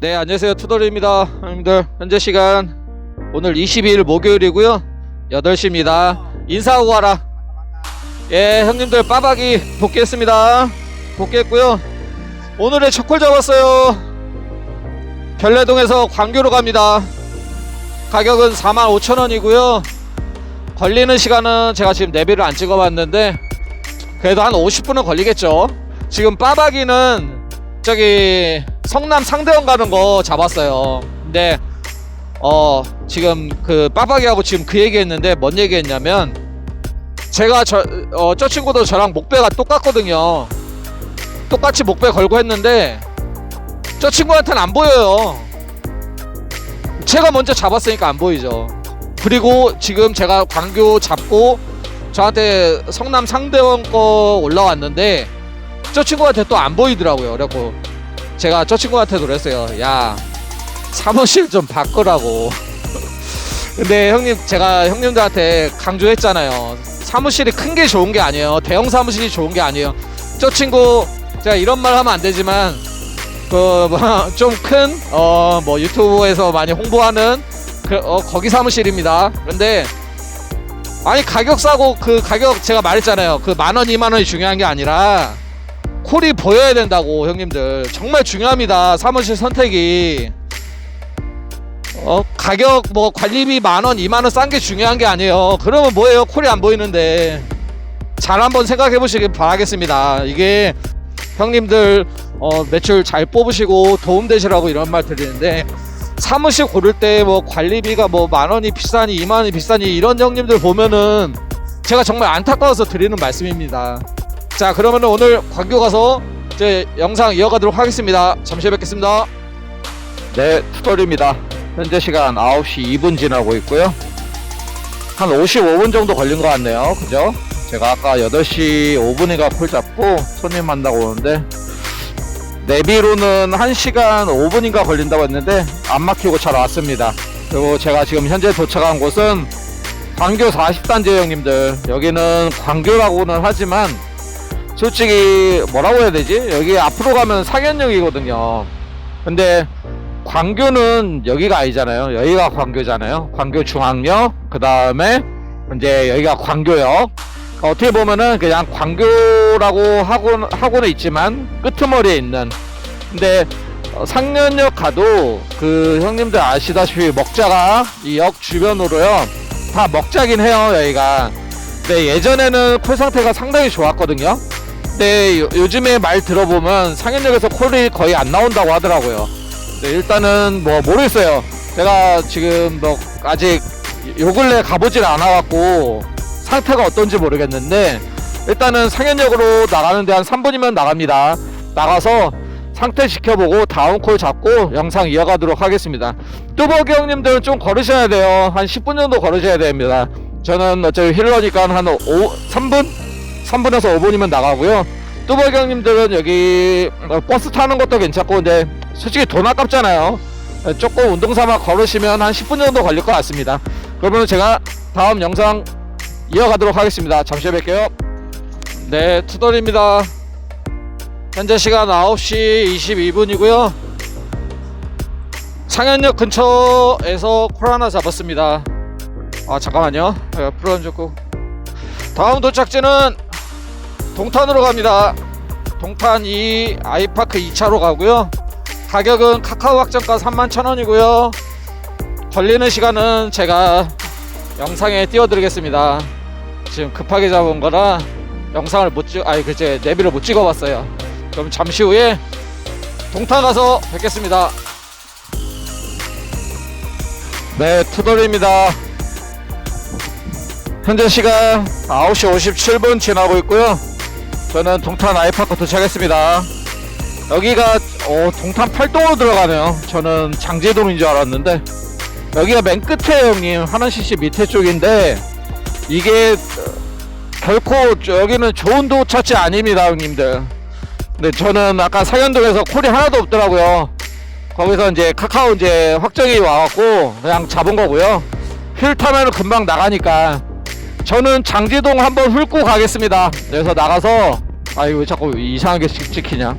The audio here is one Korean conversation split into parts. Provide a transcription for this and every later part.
네 안녕하세요. 투덜입니다. 형님들 현재 시간 오늘 22일 목요일이고요. 8시입니다. 인사하고 가라. 예 형님들 빠박이 복귀했습니다. 복귀했고요. 오늘의 첫콜 잡았어요. 별내동에서 광교로 갑니다. 가격은 45,000원이고요. 걸리는 시간은 제가 지금 내비를 안 찍어봤는데 그래도 한 50분은 걸리겠죠. 지금 빠박이는 저기 성남 상대원 가는 거 잡았어요. 근데 어 지금 그 빠박이하고 지금 그 얘기했는데 뭔 얘기했냐면 제가 저 어 저 친구도 저랑 목배가 똑같거든요. 똑같이 목배 걸고 했는데 저 친구한테는 안 보여요. 제가 먼저 잡았으니까 안 보이죠. 그리고 지금 제가 광교 잡고 저한테 성남 상대원 거 올라왔는데 저 친구한테 또 안 보이더라고요. 그래갖고 제가 저 친구한테도 그랬어요. 야 사무실 좀 바꾸라고. 근데 형님 제가 형님들한테 강조했잖아요. 사무실이 큰 게 좋은 게 아니에요. 대형 사무실이 좋은 게 아니에요. 저 친구 제가 이런 말 하면 안 되지만 그 좀큰 어 뭐 유튜브에서 많이 홍보하는 그 어, 거기 사무실입니다. 그런데 아니 가격 싸고 그 가격 제가 말했잖아요. 그 만 원, 이만 원이 중요한 게 아니라 콜이 보여야 된다고 형님들. 정말 중요합니다 사무실 선택이. 어 가격 뭐 관리비 만원 이만원 싼 게 중요한 게 아니에요. 그러면 뭐예요? 콜이 안 보이는데. 잘 한번 생각해 보시길 바라겠습니다. 이게 형님들 어 매출 잘 뽑으시고 도움 되시라고 이런 말 드리는데 사무실 고를 때 뭐 관리비가 뭐 만 원이 비싸니 이만 원이 비싸니 이런 형님들 보면은 제가 정말 안타까워서 드리는 말씀입니다 자 그러면 오늘 광교 가서 제 영상 이어가도록 하겠습니다. 잠시 뵙겠습니다. 네 투덜입니다. 현재 시간 9시 2분 지나고 있고요. 한 55분 정도 걸린 것 같네요. 그죠? 제가 아까 8시 5분인가 콜 잡고 손님 만나고 오는데 내비로는 1시간 5분인가 걸린다고 했는데 안 막히고 잘 왔습니다. 그리고 제가 지금 현재 도착한 곳은 광교 40단지 형님들. 여기는 광교라고는 하지만 솔직히 뭐라고 해야 되지? 여기 앞으로 가면 상현역이거든요. 근데 광교는 여기가 아니잖아요. 여기가 광교잖아요. 광교 중앙역, 그 다음에 이제 여기가 광교역. 어떻게 보면은 그냥 광교라고 하고, 하고는 있지만 끄트머리에 있는. 근데 어, 상현역 가도 그 형님들 아시다시피 먹자가 이 역 주변으로요. 다 먹자긴 해요, 여기가. 근데 예전에는 콜 상태가 상당히 좋았거든요. 요, 요즘에 말 들어보면 상현역에서 콜이 거의 안 나온다고 하더라고요. 네, 일단은 뭐 모르겠어요. 제가 지금 뭐 아직 요 근래 가보질 않아갖고 상태가 어떤지 모르겠는데 일단은 상현역으로 나가는데 한 3분이면 나갑니다. 나가서 상태 지켜보고 다음 콜 잡고 영상 이어가도록 하겠습니다. 뚜벅이 형님들은 좀 걸으셔야 돼요. 한 10분 정도 걸으셔야 됩니다. 저는 어차피 힐러니까 한 5, 3분? 3분에서 5분이면 나가고요. 뚜벅이 형님들은 여기 어, 버스 타는 것도 괜찮고 근데 솔직히 돈 아깝잖아요. 조금 운동 삼아 걸으시면 한 10분 정도 걸릴 것 같습니다. 그러면 제가 다음 영상 이어가도록 하겠습니다. 잠시 후에 뵐게요. 네, 투덜입니다. 현재 시간 9시 22분이고요. 상현역 근처에서 콜 하나 잡았습니다. 아 잠깐만요. 제가 풀어 줬고 다음 도착지는 동탄으로 갑니다. 동탄 2 아이파크 2차로 가고요. 가격은 카카오 확정가 31,000원이고요. 걸리는 시간은 제가 영상에 띄워드리겠습니다. 지금 급하게 잡은 거라 영상을 못 찍, 아니 그제 내비를 못 찍어봤어요. 그럼 잠시 후에 동탄 가서 뵙겠습니다. 네, 투덜입니다. 현재 시간 9시 57분 지나고 있고요. 저는 동탄 아이파크 도착했습니다. 여기가 어, 동탄 팔동으로 들어가네요. 저는 장제동인 줄 알았는데 여기가 맨 끝에 형님 하나CC 밑에 쪽인데 이게 어, 결코 여기는 좋은 도차지 아닙니다 형님들. 근데 저는 아까 상현동에서 콜이 하나도 없더라고요. 거기서 이제 카카오 이제 확정이 와갖고 그냥 잡은 거고요. 휠 타면 금방 나가니까 저는 장지동 한번 훑고 가겠습니다. 그래서 나가서 아 이거 왜 자꾸 이상하게 찍- 찍히냐?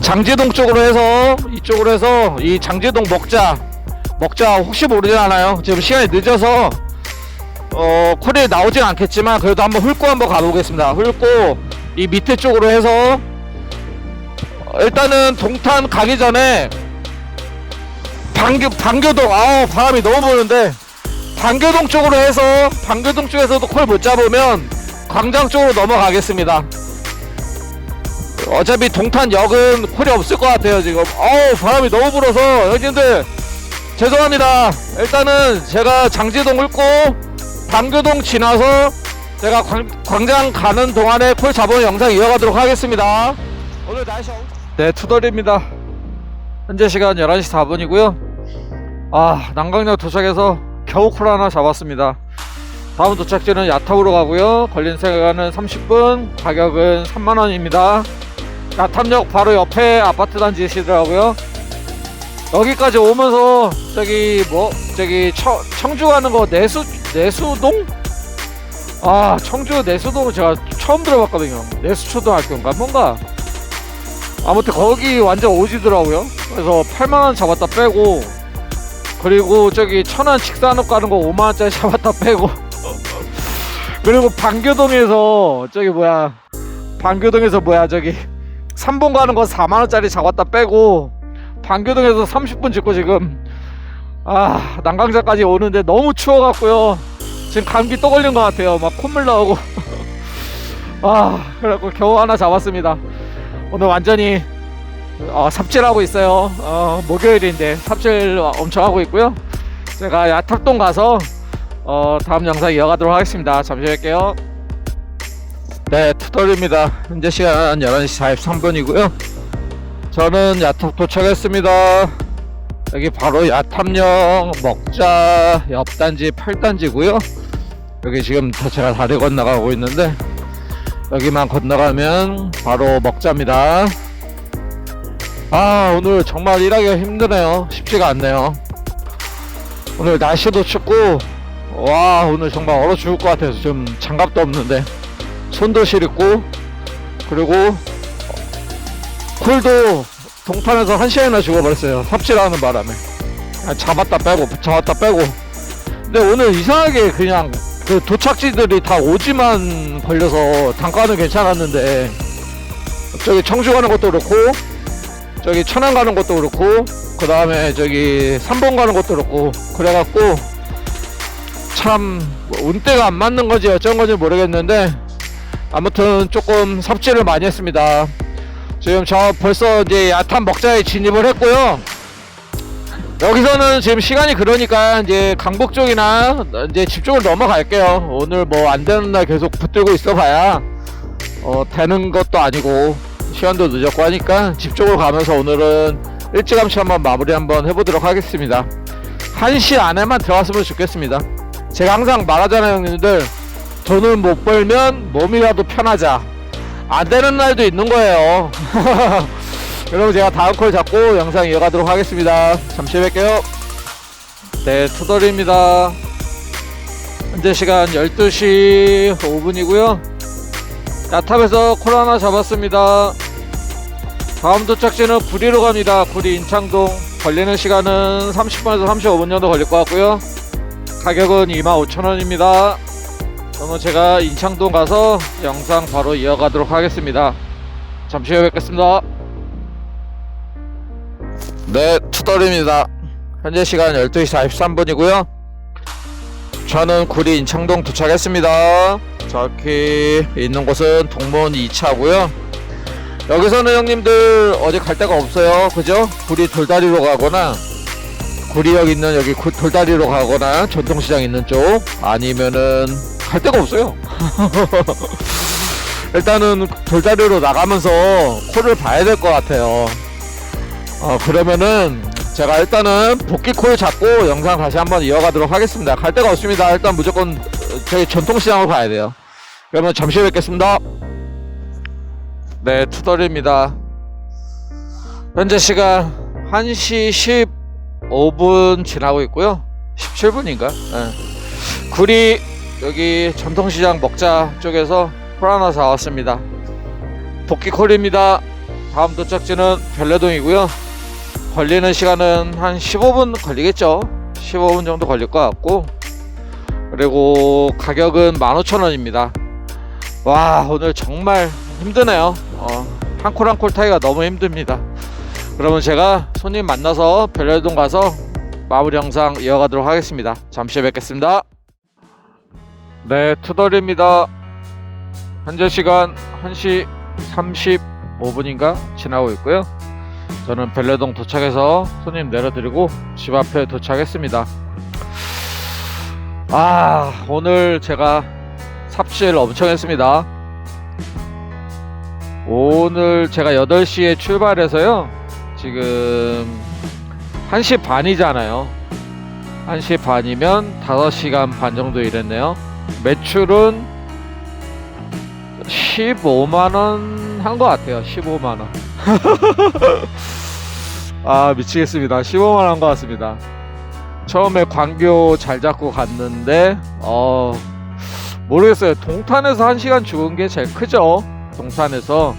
장지동 쪽으로 해서 이쪽으로 해서 이 장지동 먹자. 먹자 혹시 모르잖아요. 지금 시간이 늦어서 어 콜이 나오진 않겠지만 그래도 한번 훑고 한번 가보겠습니다. 훑고 이 밑에 쪽으로 해서 어, 일단은 동탄 가기 전에 방교 방교동 아우 바람이 너무 부는데 방교동 쪽으로 해서 방교동 쪽에서도 콜 못 잡으면 광장 쪽으로 넘어가겠습니다. 어차피 동탄역은 콜이 없을 것 같아요 지금. 어우 바람이 너무 불어서 형님들 죄송합니다. 일단은 제가 장지동 훑고 방교동 지나서 제가 광, 광장 가는 동안에 콜 잡은 영상 이어가도록 하겠습니다. 오늘 날씨 엄- 네 투덜입니다. 현재 시간 11시 4분이고요. 아 난강역 도착해서 겨우 콜 하나 잡았습니다. 다음 도착지는 야탑으로 가고요. 걸린 시간은 30분, 가격은 3만원입니다. 야탑역 바로 옆에 아파트 단지시더라고요. 여기까지 오면서 저기 뭐 저기 처, 청주 가는 거 내수 내수동? 아 청주 내수동은 제가 처음 들어봤거든요. 내수초등학교인가 뭔가 아무튼 거기 완전 오지더라고요. 그래서 8만 원 잡았다 빼고 그리고 저기 천안 직산업 가는 거 5만 원짜리 잡았다 빼고 그리고 방교동에서 저기 뭐야 방교동에서 뭐야 저기 3번 가는 거 4만 원짜리 잡았다 빼고 방교동에서 30분 짓고 지금 아 난강자까지 오는데 너무 추워갖고요. 지금 감기 또 걸린 것 같아요. 막 콧물 나오고. 아 그래갖고 겨우 하나 잡았습니다. 오늘 완전히 어, 삽질하고 있어요. 어, 목요일인데 삽질 엄청 하고 있고요. 제가 야탑동 가서 어, 다음 영상 이어가도록 하겠습니다. 잠시 할게요. 네 투덜입니다. 현재 시간 11시 43분이고요. 저는 야탑 도착했습니다. 여기 바로 야탑역 먹자 옆 단지 8단지고요. 여기 지금 다 제가 다리 건너가고 있는데 여기만 건너가면 바로 먹자입니다. 아 오늘 정말 일하기가 힘드네요. 쉽지가 않네요. 오늘 날씨도 춥고 와 오늘 정말 얼어 죽을 것 같아서 지금 장갑도 없는데. 손도 시렵고 그리고 콜도 동탄에서 한 시간이나 죽어버렸어요. 삽질하는 바람에. 잡았다 빼고 잡았다 빼고. 근데 오늘 이상하게 그냥 그 도착지들이 다 오지만 걸려서 단가는 괜찮았는데 저기 청주 가는 것도 그렇고 저기 천안 가는 것도 그렇고 그 다음에 저기 3번 가는 것도 그렇고 그래갖고 참뭐 운대가 안 맞는 건지 어쩐 건지 모르겠는데 아무튼 조금 섭취를 많이 했습니다. 지금 저 벌써 이제 야탄 먹자에 진입을 했고요. 여기서는 지금 시간이 그러니까 이제 강북 쪽이나 이제 집 쪽으로 넘어갈게요. 오늘 뭐 안 되는 날 계속 붙들고 있어 봐야 어 되는 것도 아니고 시간도 늦었고 하니까 집 쪽으로 가면서 오늘은 일찌감치 한번 마무리 한번 해보도록 하겠습니다. 1시 안에만 들어갔으면 좋겠습니다 제가 항상 말하잖아요 형님들. 돈을 못 벌면 몸이라도 편하자. 안 되는 날도 있는 거예요. 여러분 제가 다음 콜 잡고 영상 이어가도록 하겠습니다. 잠시 뵐게요. 네 투덜입니다. 현재 시간 12시 5분이고요. 야탑에서 콜 하나 잡았습니다. 다음 도착지는 구리로 갑니다. 구리 인창동. 걸리는 시간은 30분에서 35분 정도 걸릴 것 같고요 가격은 25,000원입니다. 그러면 제가 인창동 가서 영상 바로 이어가도록 하겠습니다. 잠시 후에 뵙겠습니다. 네 투덜입니다. 현재 시간 12시 43분이고요. 저는 구리 인창동 도착했습니다. 저기 있는 곳은 동문 2차고요. 여기서는 형님들 어디 갈 데가 없어요. 그죠? 구리 돌다리로 가거나 구리역 있는 여기 구- 돌다리로 가거나 전통시장 있는 쪽 아니면은 갈 데가 없어요. 일단은 돌다리로 나가면서 콜을 봐야 될 것 같아요. 어 그러면은 제가 일단은 복귀 콜 잡고 영상 다시 한번 이어가도록 하겠습니다. 갈 데가 없습니다. 일단 무조건 어, 저희 전통시장으로 가야 돼요. 그러면 잠시 뵙겠습니다. 네 투덜입니다. 현재 시간 1시 15분 지나고 있고요 17분인가 구리 여기 전통시장 먹자 쪽에서 콜 하나 사왔습니다 복귀 콜입니다 다음 도착지는 별내동이고요. 걸리는 시간은 한 15분 걸리겠죠. 15분 정도 걸릴 것 같고 그리고 가격은 15,000원입니다. 와 오늘 정말 힘드네요. 어, 한콜 한콜 타기가 너무 힘듭니다. 그러면 제가 손님 만나서 별내동 가서 마무리 영상 이어가도록 하겠습니다. 잠시 후에 뵙겠습니다. 네, 투덜입니다. 현재 시간 1시 35분인가 지나고 있고요. 저는 별내동 도착해서 손님 내려드리고 집 앞에 도착했습니다. 아, 오늘 제가 삽질 엄청 했습니다. 오늘 제가 8시에 출발해서요. 지금 1시 반이잖아요. 1시 반이면 5시간 반 정도 일했네요. 매출은 15만원 한 것 같아요. 15만원. 아, 미치겠습니다. 15만원 한 것 같습니다. 처음에 광교 잘 잡고 갔는데, 어, 모르겠어요. 동탄에서 1시간 죽은 게 제일 크죠. 동탄에서.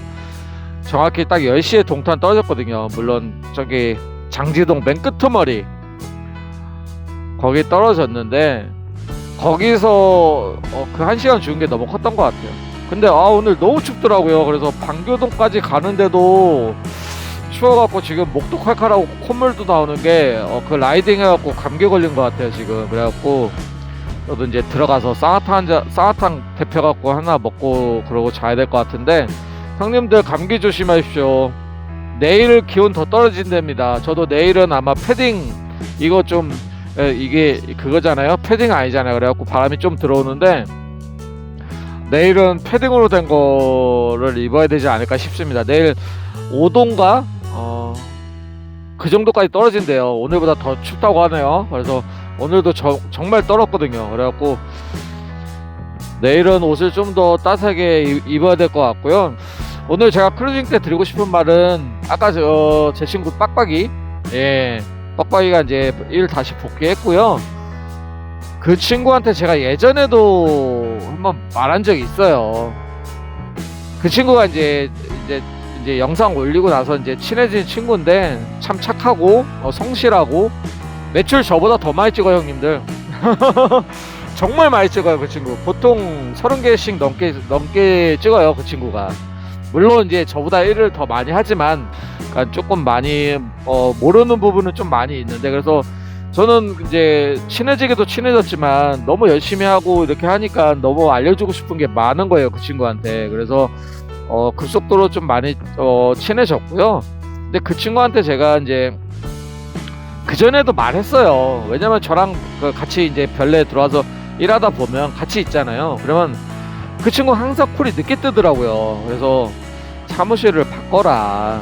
정확히 딱 10시에 동탄 떨어졌거든요. 물론 저기 장지동 맨 끄트머리 거기 떨어졌는데 거기서 어, 그 1시간 죽은 게 너무 컸던 것 같아요. 근데 아 오늘 너무 춥더라고요. 그래서 방교동까지 가는데도 추워갖고 지금 목도 칼칼하고 콧물도 나오는 게그 라이딩 해갖고 감기 걸린 것 같아요 지금. 그래갖고 저도 이제 들어가서 쌍화탕 한 잔, 쌍화탕 데펴갖고 하나 먹고 그러고 자야 될 것 같은데 형님들 감기 조심하십시오. 내일 기온 더 떨어진답니다. 저도 내일은 아마 패딩 이거 좀 에, 이게 그거잖아요. 패딩 아니잖아요. 그래갖고 바람이 좀 들어오는데 내일은 패딩으로 된 거를 입어야 되지 않을까 싶습니다. 내일 5도인가 어, 그 정도까지 떨어진대요. 오늘보다 더 춥다고 하네요. 그래서 오늘도 저, 정말 떨었거든요. 그래갖고 내일은 옷을 좀 더 따뜻하게 입- 입어야 될 것 같고요. 오늘 제가 크루징 때 드리고 싶은 말은 아까 저 제 친구 빡빡이 예 빡빡이가 이제 일 다시 복귀했고요. 그 친구한테 제가 예전에도 한번 말한 적이 있어요. 그 친구가 이제 이제 이제 영상 올리고 나서 이제 친해진 친구인데 참 착하고 어, 성실하고 매출 저보다 더 많이 찍어요 형님들. 정말 많이 찍어요 그 친구. 보통 30개씩 넘게 넘게 찍어요 그 친구가. 물론 이제 저보다 일을 더 많이 하지만 그러니까 조금 많이 어, 모르는 부분은 좀 많이 있는데 그래서 저는 이제 친해지기도 친해졌지만 너무 열심히 하고 이렇게 하니까 너무 알려주고 싶은 게 많은 거예요 그 친구한테. 그래서 어, 급속도로 좀 많이 어, 친해졌고요. 근데 그 친구한테 제가 이제 그 전에도 말했어요. 왜냐면 저랑 그 같이 이제 별내 들어와서 일하다 보면 같이 있잖아요. 그러면 그 친구 항상 콜이 늦게 뜨더라고요. 그래서 사무실을 바꿔라.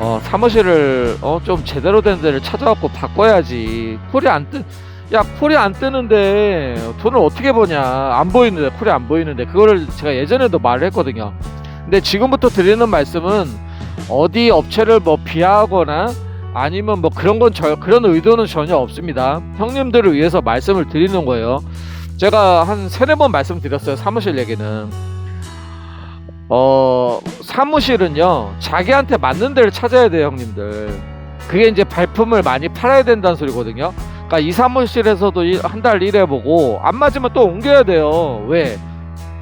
어 사무실을 어 좀 제대로 된 데를 찾아갖고 바꿔야지. 콜이 안 뜨. 야 콜이 안 뜨는데 돈을 어떻게 버냐? 안 보이는데 콜이 안 보이는데. 그거를 제가 예전에도 말을 했거든요. 근데 지금부터 드리는 말씀은 어디 업체를 뭐 비하하거나 아니면 뭐 그런 건 저, 그런 의도는 전혀 없습니다. 형님들을 위해서 말씀을 드리는 거예요. 제가 한 세네 번 말씀드렸어요 사무실 얘기는 어 사무실은요 자기한테 맞는 데를 찾아야 돼요 형님들. 그게 이제 발품을 많이 팔아야 된다는 소리거든요. 그러니까 이 사무실에서도 한 달 일해보고 안 맞으면 또 옮겨야 돼요. 왜?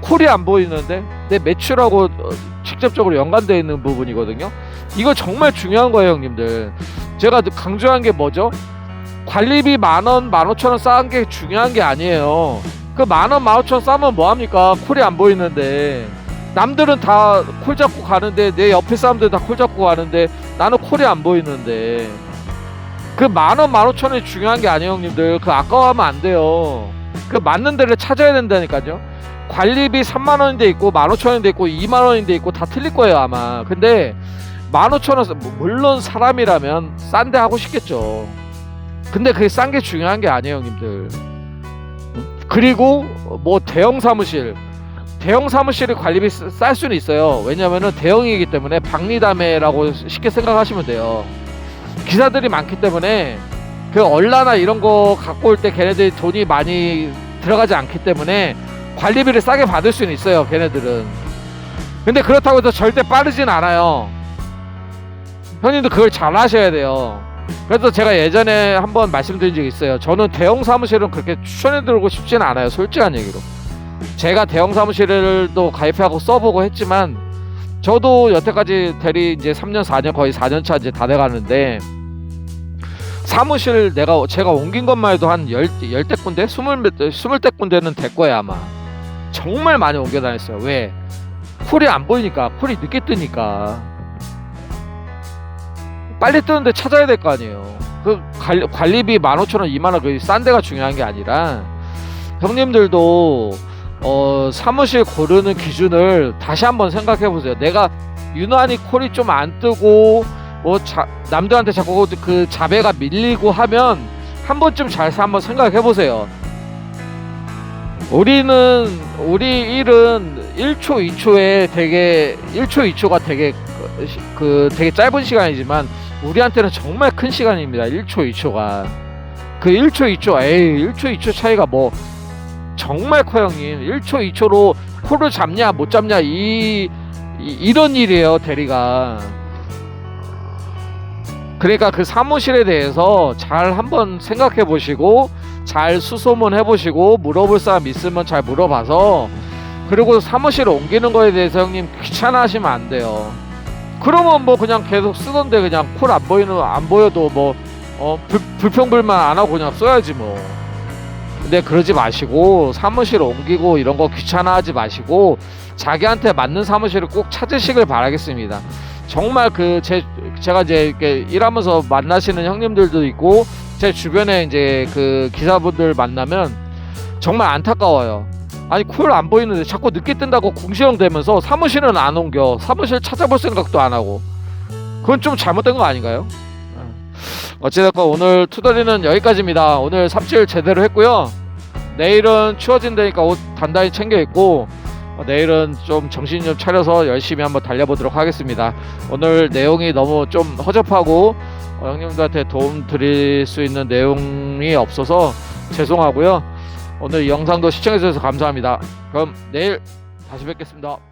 콜이 안 보이는데? 내 매출하고 어, 직접적으로 연관되어 있는 부분이거든요. 이거 정말 중요한 거예요 형님들. 제가 강조한 게 뭐죠? 관리비 만원 만오천원 쌓은 게 중요한 게 아니에요. 그 만원 만오천원 싸면 뭐합니까? 콜이 안 보이는데 남들은 다 콜 잡고 가는데 내 옆에 사람들 다 콜 잡고 가는데 나는 콜이 안 보이는데. 그 만원 만오천원이 중요한 게 아니에요 형님들. 그 아까워하면 안 돼요. 그 맞는 데를 찾아야 된다니까요. 관리비 3만 원인데 있고 15,000원인데 있고 2만 원인데 있고 다 틀릴 거예요 아마. 근데 15,000원 물론 사람이라면 싼 데 하고 싶겠죠. 근데 그게 싼 게 중요한 게 아니에요 형님들. 음? 그리고 뭐 대형 사무실 대형 사무실의 관리비 쓰- 쌀 수는 있어요. 왜냐면은 대형이기 때문에 박리담회라고 쉽게 생각하시면 돼요. 기사들이 많기 때문에 그 얼라나 이런 거 갖고 올 때 걔네들이 돈이 많이 들어가지 않기 때문에 관리비를 싸게 받을 수는 있어요. 걔네들은. 근데 그렇다고 해서 절대 빠르진 않아요. 형님도 그걸 잘 하셔야 돼요. 그래서 제가 예전에 한번 말씀드린 적이 있어요. 저는 대형 사무실은 그렇게 추천해드리고 싶지는 않아요. 솔직한 얘기로. 제가 대형 사무실도 가입하고 써보고 했지만 저도 여태까지 대리 이제 3년 4년 거의 4년 차 이제 다 돼가는데 사무실 내가 제가 옮긴 것만 해도 한 열, 열대 군데? 스물, 몇- 스물 대 군데는 될 거예요 아마 정말 많이 옮겨 다녔어요 왜? 쿨이 안 보이니까 쿨이 늦게 뜨니까 빨리 뜨는데 찾아야 될 거 아니에요 그 관리, 관리비 15,000원 2만원 그 싼 데가 중요한 게 아니라 형님들도 어, 사무실 고르는 기준을 다시 한번 생각해 보세요 내가 유난히 콜이 좀 안 뜨고 뭐 자, 남들한테 자꾸 그 자배가 밀리고 하면 한 번쯤 잘 한번 생각해 보세요. 우리는 우리 일은 1초 2초에 되게 1초 2초가 되게 그, 시- 그 되게 짧은 시간이지만 우리한테는 정말 큰 시간입니다. 1초 2초가 그 1초 2초 에이 1초 2초 차이가 뭐 정말 커 형님 1초 2초로 코를 잡냐 못 잡냐 이, 이 이 런 일이에요 대리가 그러니까 그 사무실에 대해서 잘 한번 생각해 보시고 잘 수소문 해 보시고 물어볼 사람 있으면 잘 물어봐서 그리고 사무실을 옮기는 거에 대해서 형님 귀찮아 하시면 안 돼요. 그러면 뭐 그냥 계속 쓰던데 그냥 콜 안 보이는 안 보여도 뭐 어, 불, 불평불만 안 하고 그냥 써야지 뭐. 근데 그러지 마시고 사무실 옮기고 이런 거 귀찮아 하지 마시고 자기한테 맞는 사무실을 꼭 찾으시길 바라겠습니다. 정말 그 제 제가 이제 이렇게 일하면서 만나시는 형님들도 있고 제 주변에 이제 그 기사분들 만나면 정말 안타까워요. 아니 쿨 안 보이는데 자꾸 늦게 뜬다고 궁시렁대면서 사무실은 안 옮겨 사무실 찾아볼 생각도 안 하고 그건 좀 잘못된 거 아닌가요? 어찌됐건 오늘 투덜이는 여기까지입니다. 오늘 삽질 제대로 했고요. 내일은 추워진다니까 옷 단단히 챙겨 입고 어, 내일은 좀 정신 좀 차려서 열심히 한번 달려보도록 하겠습니다. 오늘 내용이 너무 좀 허접하고 어, 형님들한테 도움 드릴 수 있는 내용이 없어서 죄송하고요. 오늘 이 영상도 시청해주셔서 감사합니다. 그럼 내일 다시 뵙겠습니다.